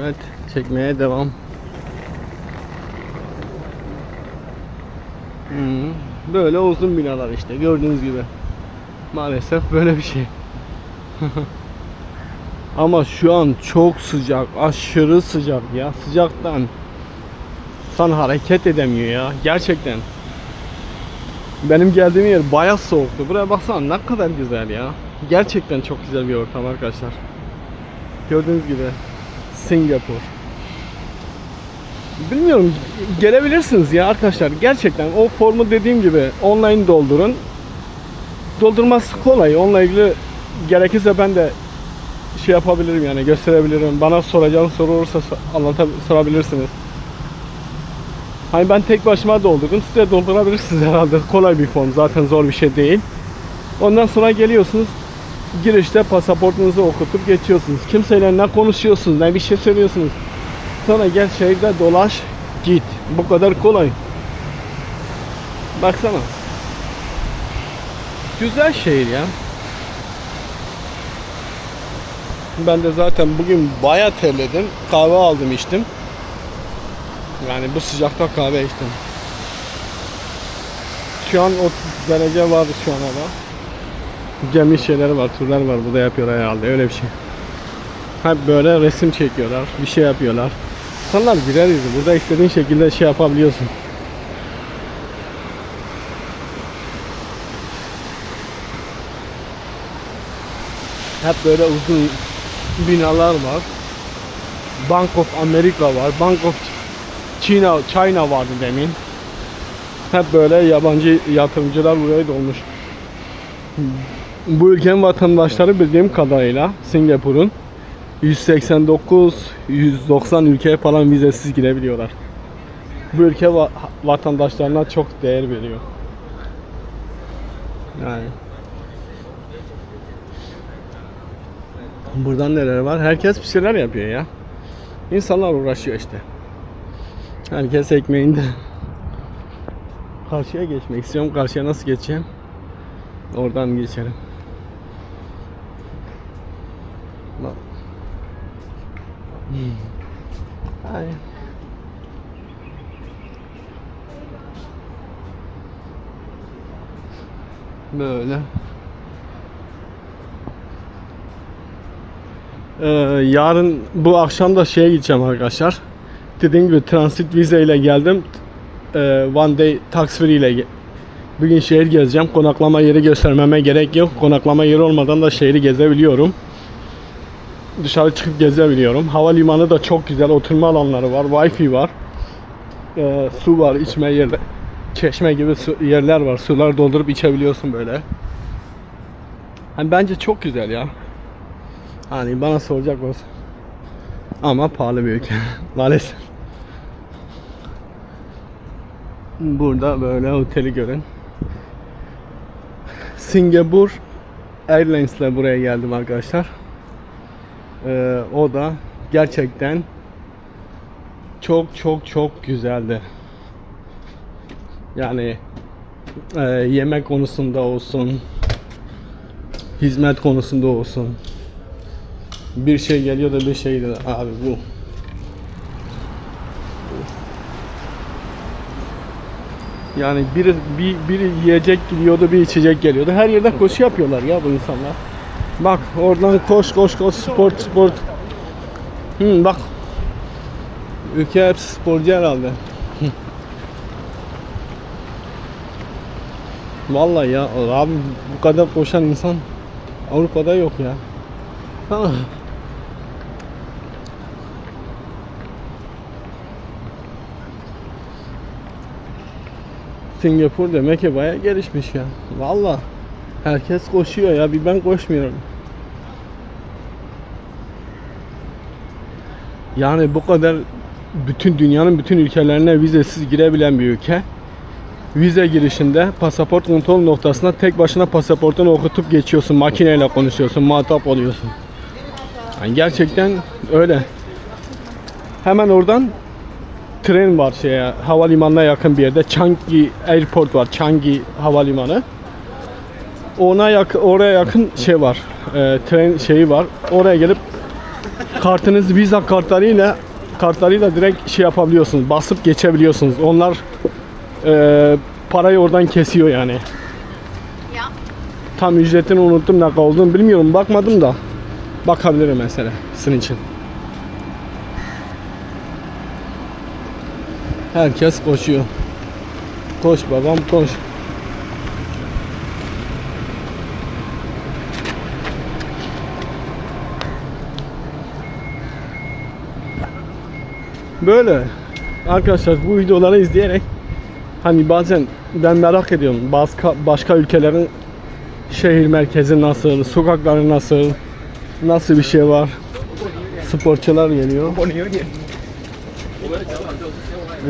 Evet, çekmeye devam. Hmm, böyle uzun binalar işte gördüğünüz gibi. Maalesef böyle bir şey. Ama şu an çok sıcak, aşırı sıcak ya. Sıcaktan insan hareket edemiyor ya. Gerçekten. Benim geldiğim yer bayağı soğuktu. Buraya baksana ne kadar güzel ya. Gerçekten çok güzel bir ortam arkadaşlar. Gördüğünüz gibi Singapur. Bilmiyorum gelebilirsiniz ya arkadaşlar. Gerçekten o formu dediğim gibi online doldurun. Doldurması kolay. Onunla ilgili gerekirse ben de şey yapabilirim yani gösterebilirim. Bana soracağınız soru olursa anlatab sorabilirsiniz. Hani ben tek başıma doldurdum. Siz de doldurabilirsiniz herhalde. Kolay bir form. Zaten zor bir şey değil. Ondan sonra geliyorsunuz. Girişte pasaportunuzu okutup geçiyorsunuz. Kimseyle ne konuşuyorsunuz, ne bir şey söylüyorsunuz. Sonra gel şehirde dolaş, git. Bu kadar kolay. Baksana. Güzel şehir ya. Ben de zaten bugün bayağı terledim. Kahve aldım içtim. Yani bu sıcakta kahve içtim. Şu an 30 derece var şu an hava. Gemi şeyleri var, turlar var. Burada yapıyorlar herhalde öyle bir şey. Hep böyle resim çekiyorlar, bir şey yapıyorlar. İnsanlar birer yüzü. Burada istediğin şekilde şey yapabiliyorsun. Hep böyle uzun binalar var. Bank of America var. Bank of China, China vardı demin. Hep böyle yabancı yatırımcılar buraya dolmuş. Bu ülkenin vatandaşları bildiğim kadarıyla Singapur'un 189 190 ülkeye falan vizesiz girebiliyorlar. Bu ülke va- vatandaşlarına çok değer veriyor. Yani Buradan neler var? Herkes bir şeyler yapıyor ya. İnsanlar uğraşıyor işte. Herkes ekmeğinde. Karşıya geçmek istiyorum. Karşıya nasıl geçeceğim? Oradan geçerim. Hmm. Ay. Böyle. Ee, yarın bu akşam da şeye gideceğim arkadaşlar. Dediğim gibi transit vize ile geldim. Ee, one day tax free ile ge- bugün şehir gezeceğim. Konaklama yeri göstermeme gerek yok. Konaklama yeri olmadan da şehri gezebiliyorum. Dışarı çıkıp gezebiliyorum. Havalimanı da çok güzel. Oturma alanları var. Wi-Fi var. Ee, su var. içme yerde. Çeşme gibi su, yerler var. Sular doldurup içebiliyorsun böyle. Hani bence çok güzel ya. Hani bana soracak olsa. Ama pahalı bir ülke. Maalesef. Burada böyle oteli görün. Singapur Airlines ile buraya geldim arkadaşlar. Ee, o da gerçekten çok çok çok güzeldi. Yani e, yemek konusunda olsun, hizmet konusunda olsun. Bir şey geliyor da bir şey de abi bu. Yani bir, bir, bir yiyecek geliyordu, bir içecek geliyordu. Her yerde koşu yapıyorlar ya bu insanlar. Bak oradan koş koş koş sport sport. Hı, bak. Ülke hepsi sporcu herhalde. Vallahi ya abi bu kadar koşan insan Avrupa'da yok ya. Singapur demek ki bayağı gelişmiş ya. Valla. Herkes koşuyor ya bir ben koşmuyorum. Yani bu kadar bütün dünyanın bütün ülkelerine vizesiz girebilen bir ülke. Vize girişinde pasaport kontrol noktasına tek başına pasaportunu okutup geçiyorsun. Makineyle konuşuyorsun, muhatap oluyorsun. Yani gerçekten öyle. Hemen oradan tren var şeye havalimanına yakın bir yerde. Changi Airport var. Changi havalimanı. Ona yakın oraya yakın şey var. E, tren şeyi var. Oraya gelip kartınız Visa kartlarıyla kartlarıyla direkt şey yapabiliyorsunuz. Basıp geçebiliyorsunuz. Onlar e, parayı oradan kesiyor yani. Ja. Tam ücretini unuttum ne kadar olduğunu bilmiyorum. Bakmadım da. Bakabilirim mesela sizin için. Herkes koşuyor. Koş babam koş. Böyle. Arkadaşlar bu videoları izleyerek hani bazen ben merak ediyorum başka başka ülkelerin şehir merkezi nasıl, sokakları nasıl, nasıl bir şey var. Sporcular geliyor.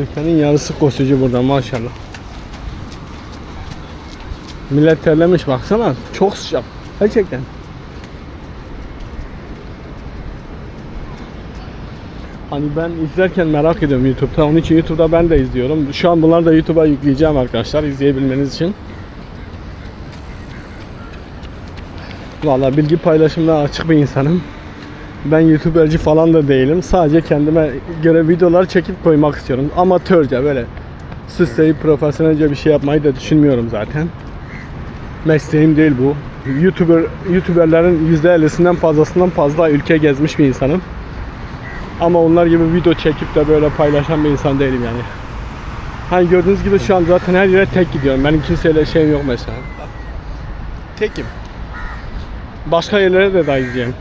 Ülkenin yarısı koşucu burada maşallah. Millet terlemiş baksana. Çok sıcak. Gerçekten. Hani ben izlerken merak ediyorum YouTube'da. Onun için YouTube'da ben de izliyorum. Şu an bunları da YouTube'a yükleyeceğim arkadaşlar izleyebilmeniz için. Valla bilgi paylaşımına açık bir insanım. Ben YouTuberci falan da değilim. Sadece kendime göre videolar çekip koymak istiyorum. Amatörce böyle süsleyip profesyonelce bir şey yapmayı da düşünmüyorum zaten. Mesleğim değil bu. YouTuber YouTuberlerin %50'sinden fazlasından fazla ülke gezmiş bir insanım. Ama onlar gibi video çekip de böyle paylaşan bir insan değilim yani. Hani gördüğünüz gibi şu an zaten her yere tek gidiyorum. Benim kimseyle şeyim yok mesela. Tekim. Başka yerlere de daha gideceğim.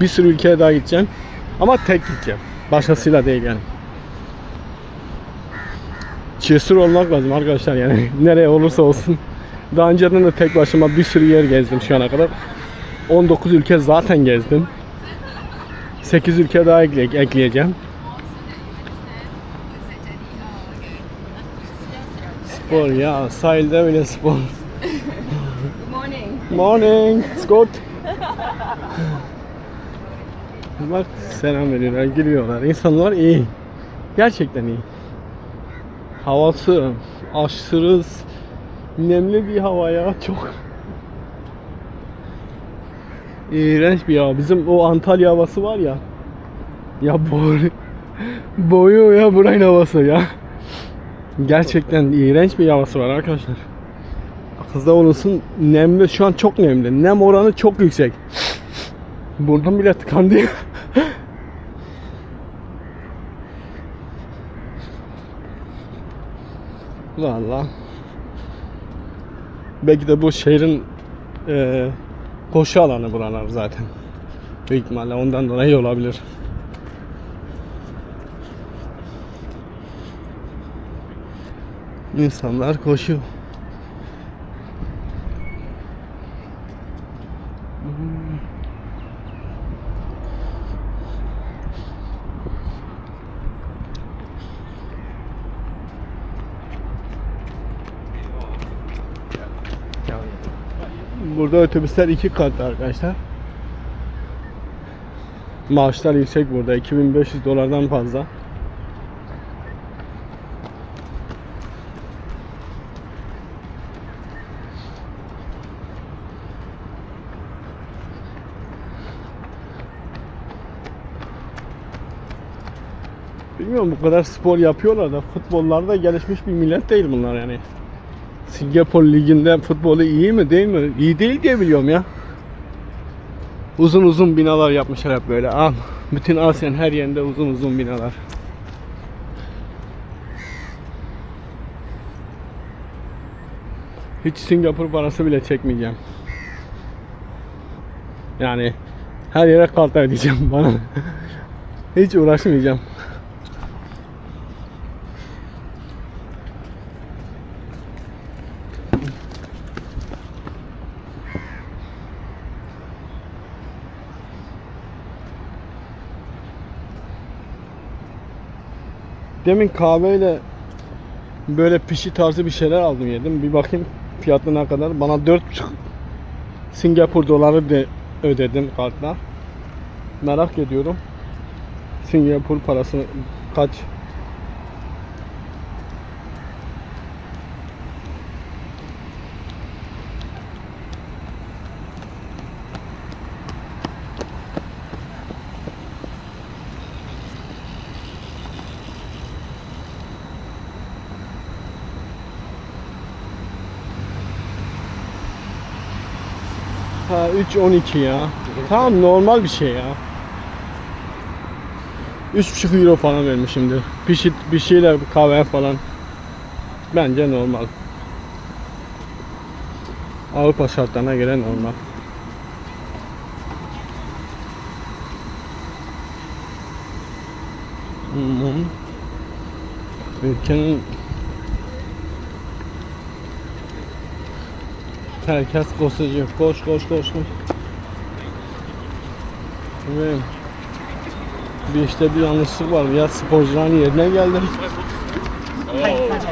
Bir sürü ülkeye daha gideceğim. Ama tek gideceğim. Başkasıyla değil yani. Cesur olmak lazım arkadaşlar yani. Nereye olursa olsun. Daha önceden de tek başıma bir sürü yer gezdim şu ana kadar. 19 ülke zaten gezdim. 8 ülke daha ekle- ekleyeceğim. Spor ya sahilde bile spor. Morning. Morning, Scott. Bak selam veriyorlar, gülüyorlar. İnsanlar iyi. Gerçekten iyi. Havası aşırı nemli bir hava ya çok. İğrenç bir hava. Bizim o Antalya havası var ya. Ya boy, boyu ya buranın havası ya. Gerçekten iğrenç bir havası var arkadaşlar. Kızda olursun nemli şu an çok nemli. Nem oranı çok yüksek. Burnum bile tıkandı. Valla. Belki de bu şehrin eee koşu alanı buralar zaten. Büyük ihtimalle ondan dolayı olabilir. İnsanlar koşuyor. Burada otobüsler iki kat arkadaşlar. Maaşlar yüksek burada. 2500 dolardan fazla. Bilmiyorum bu kadar spor yapıyorlar da futbollarda gelişmiş bir millet değil bunlar yani. Singapur liginde futbolu iyi mi değil mi? İyi değil diye biliyorum ya. Uzun uzun binalar yapmışlar hep böyle. Al. Bütün Asya'nın her yerinde uzun uzun binalar. Hiç Singapur parası bile çekmeyeceğim. Yani her yere kart ödeyeceğim bana. Hiç uğraşmayacağım. Demin kahveyle böyle pişi tarzı bir şeyler aldım yedim. Bir bakayım fiyatı ne kadar. Bana 4,5 Singapur doları de ödedim kartla. Merak ediyorum. Singapur parası kaç? Ha 3.12 ya. Tamam normal bir şey ya. 3.5 euro falan vermişimdir. Şey, bir şeyler kahve falan. Bence normal. Avrupa şartlarına göre normal. Hı. Ülkenin herkes koşuyor. Koş koş koş koş. Ve bir işte bir yanlışlık var. Ya sporcuların yerine geldim.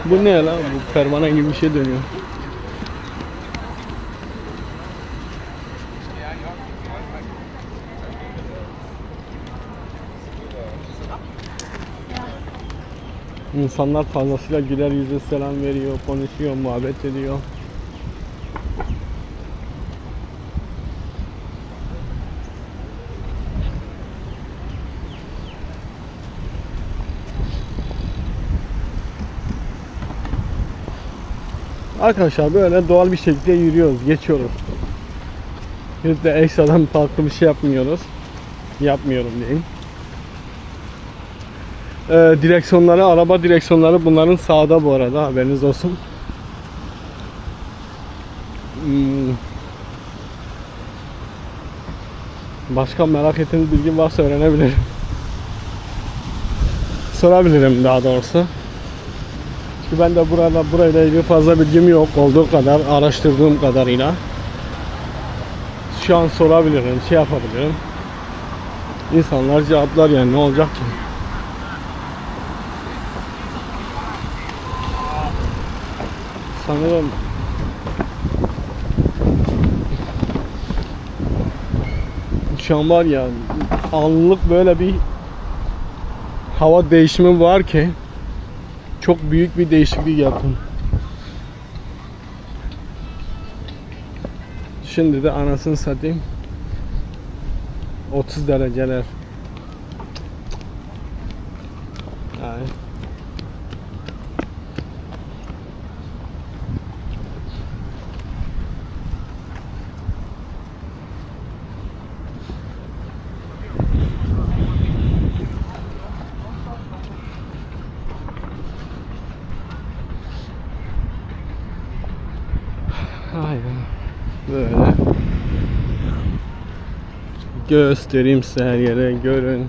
Bu ne lan? Bu pervane gibi bir şey dönüyor. İnsanlar fazlasıyla güler yüzle selam veriyor, konuşuyor, muhabbet ediyor. Arkadaşlar böyle doğal bir şekilde yürüyoruz, geçiyoruz. Hiç de ekstradan farklı bir şey yapmıyoruz. Yapmıyorum diyeyim. Ee, direksiyonları, araba direksiyonları bunların sağda bu arada haberiniz olsun. Hmm. Başka merak ettiğiniz bilgi varsa öğrenebilirim. Sorabilirim daha doğrusu. Çünkü ben de burada burayla ilgili fazla bilgim yok olduğu kadar araştırdığım kadarıyla. Şu an sorabilirim, şey yapabilirim. İnsanlar cevaplar yani ne olacak ki? Sanırım şu an var ya anlık böyle bir hava değişimi var ki çok büyük bir değişiklik yaptım. Şimdi de anasını satayım. 30 dereceler. Yani. Aynen. Böyle. Göstereyim size her yere görün.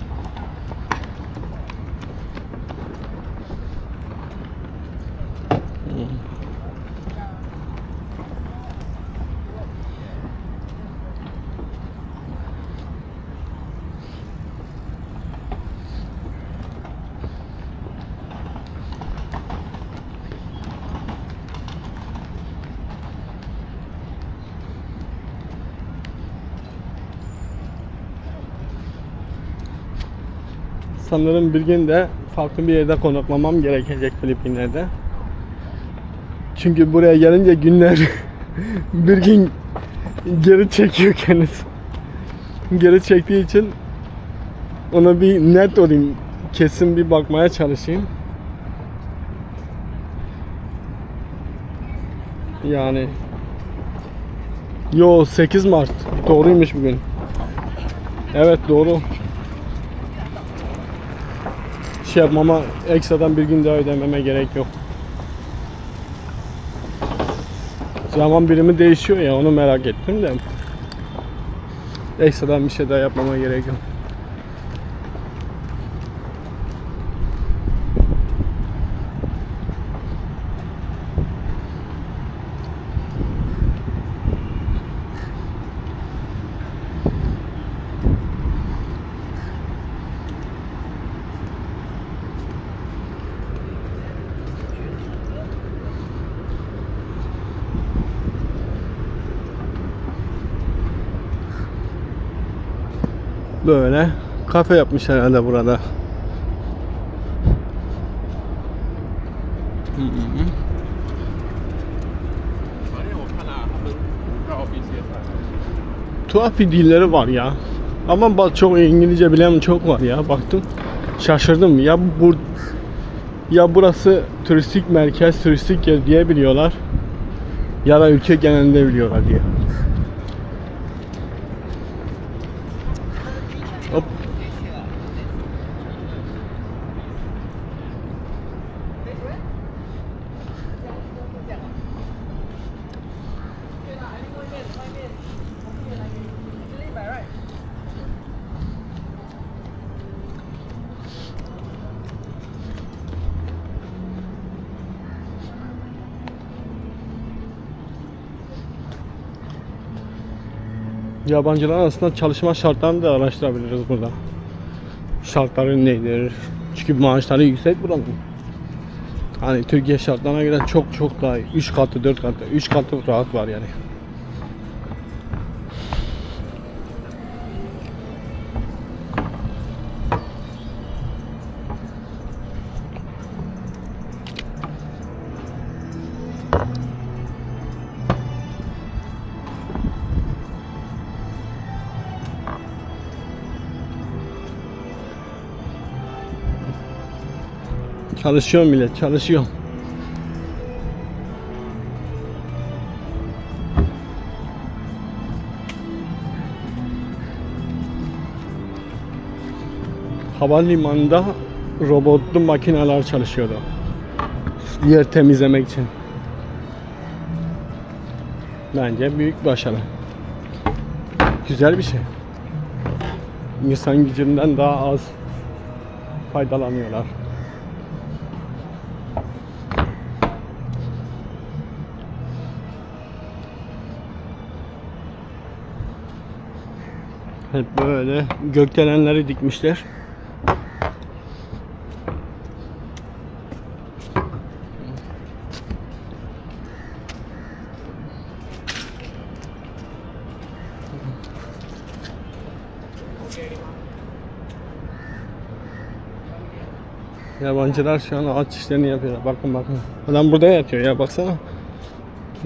Sanırım bir gün de farklı bir yerde konaklamam gerekecek Filipinler'de. Çünkü buraya gelince günler bir gün geri çekiyor kendisi. Geri çektiği için ona bir net olayım. Kesin bir bakmaya çalışayım. Yani Yo 8 Mart. Doğruymuş bugün. Evet doğru. Şey yapmama ekstradan bir gün daha ödememe gerek yok. Zaman birimi değişiyor ya onu merak ettim de. Ekstradan bir şey daha yapmama gerek yok. Böyle kafe yapmış herhalde burada. Tuhaf bir dilleri var ya. Ama bak çok İngilizce bilen çok var ya. Baktım şaşırdım. Ya bu ya burası turistik merkez, turistik yer diye biliyorlar ya da ülke genelinde biliyorlar diye. Yabancılar aslında çalışma şartlarını da araştırabiliriz burada. Şartları nedir? Çünkü maaşları yüksek buranın. Hani Türkiye şartlarına göre çok çok daha 3 katı 4 katı 3 katı rahat var yani. Çalışıyor millet çalışıyor. Havalimanında robotlu makineler çalışıyordu. Yer temizlemek için. Bence büyük başarı. Güzel bir şey. İnsan gücünden daha az faydalanıyorlar. Hep böyle gökdelenleri dikmişler. Yabancılar şu an ağaç işlerini yapıyorlar. Bakın bakın. Adam burada yatıyor ya baksana.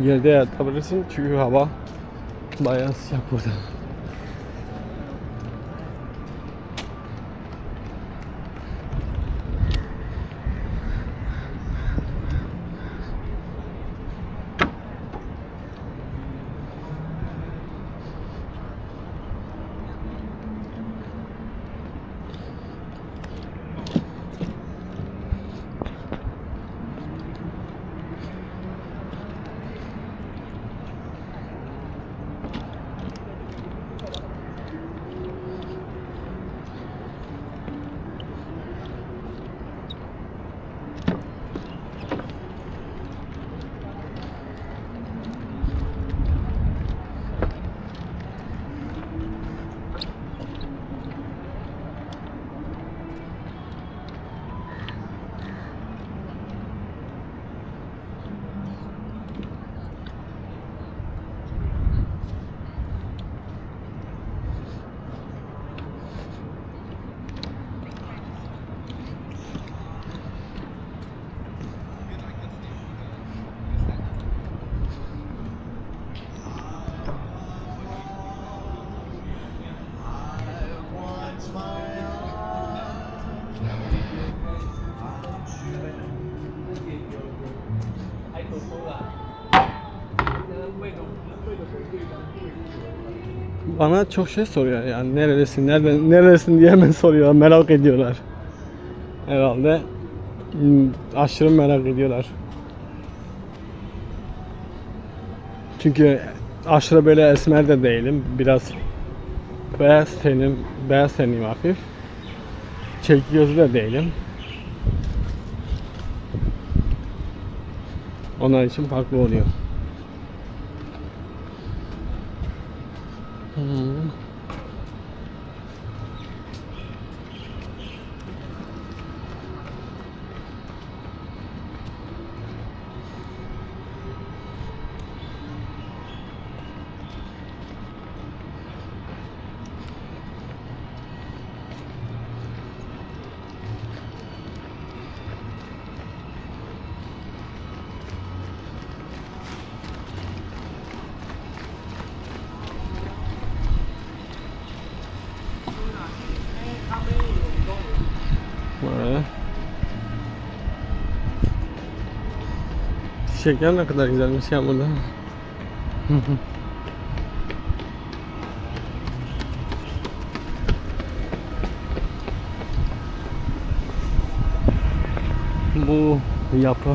Yerde yatabilirsin çünkü hava bayağı sıcak burada. Bana çok şey soruyor yani nerelisin, nereden, nerelisin diye hemen soruyorlar, merak ediyorlar. Herhalde aşırı merak ediyorlar. Çünkü aşırı böyle esmer de değilim. Biraz beyaz tenim, beyaz tenim hafif. Çek gözlü de değilim. Onlar için farklı oluyor. Çiçekler ne kadar güzelmiş ya burada. Bu yapı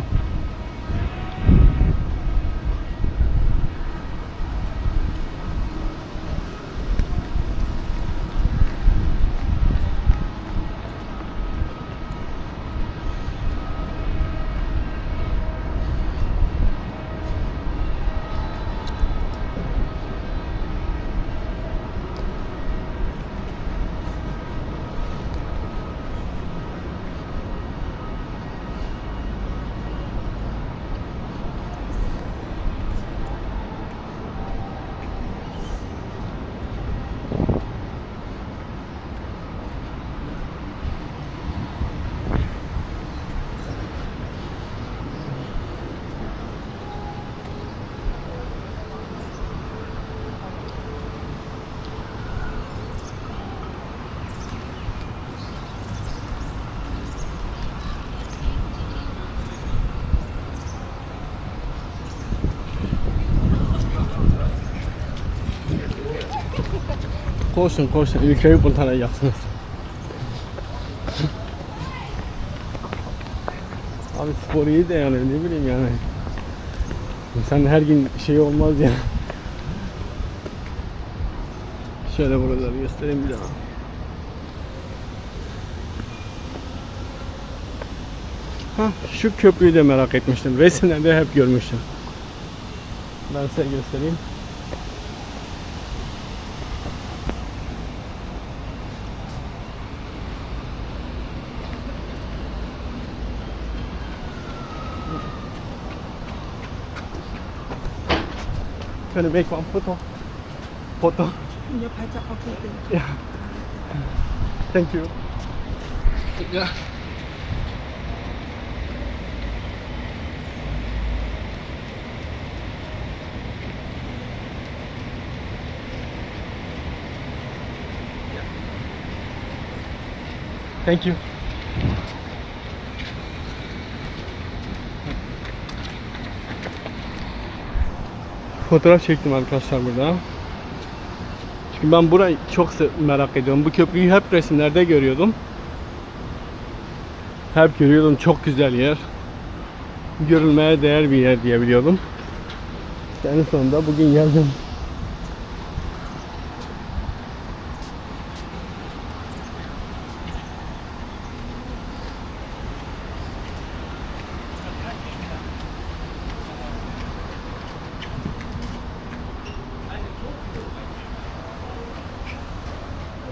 Koşun koşun ülkeyi kurtaracaksınız. Abi spor iyi de yani ne bileyim yani. İnsan her gün şey olmaz ya. Şöyle buraları göstereyim bir daha. Ha şu köprüyü de merak etmiştim. Resimlerde hep görmüştüm. Ben size göstereyim. gonna make one photo. Photo. 이제 발자 오케이. Yeah. Thank you. Yeah. Thank you. Fotoğraf çektim arkadaşlar burada. Çünkü ben burayı çok merak ediyorum. Bu köprüyü hep resimlerde görüyordum. Hep görüyordum çok güzel yer. Görülmeye değer bir yer diye biliyordum. En sonunda bugün geldim.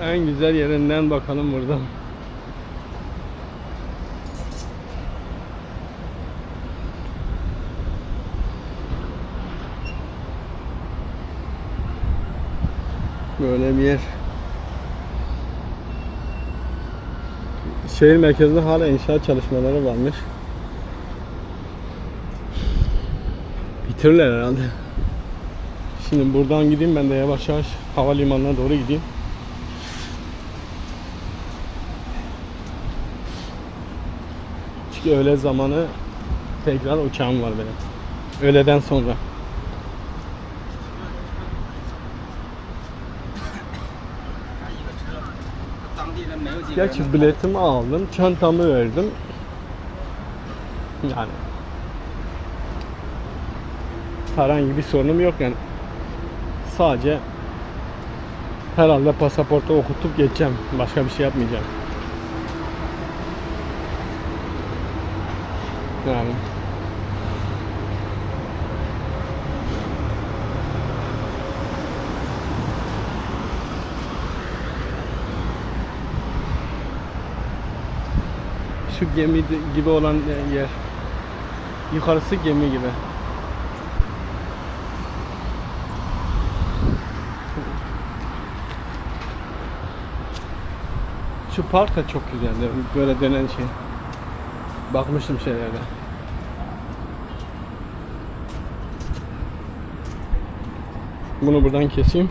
En güzel yerinden bakalım buradan. Böyle bir yer. Şehir merkezinde hala inşaat çalışmaları varmış. Bitirirler herhalde. Şimdi buradan gideyim ben de yavaş yavaş havalimanına doğru gideyim. Çünkü öğle zamanı tekrar uçağım var benim. Öğleden sonra. Gerçi biletimi aldım, çantamı verdim. Yani herhangi bir sorunum yok yani. Sadece herhalde pasaportu okutup geçeceğim. Başka bir şey yapmayacağım. Yani şu gemi gibi olan yer. Yukarısı gemi gibi. Şu park da çok güzeldi. Böyle dönen şey. Bakmıştım şeylerde. Bunu buradan keseyim.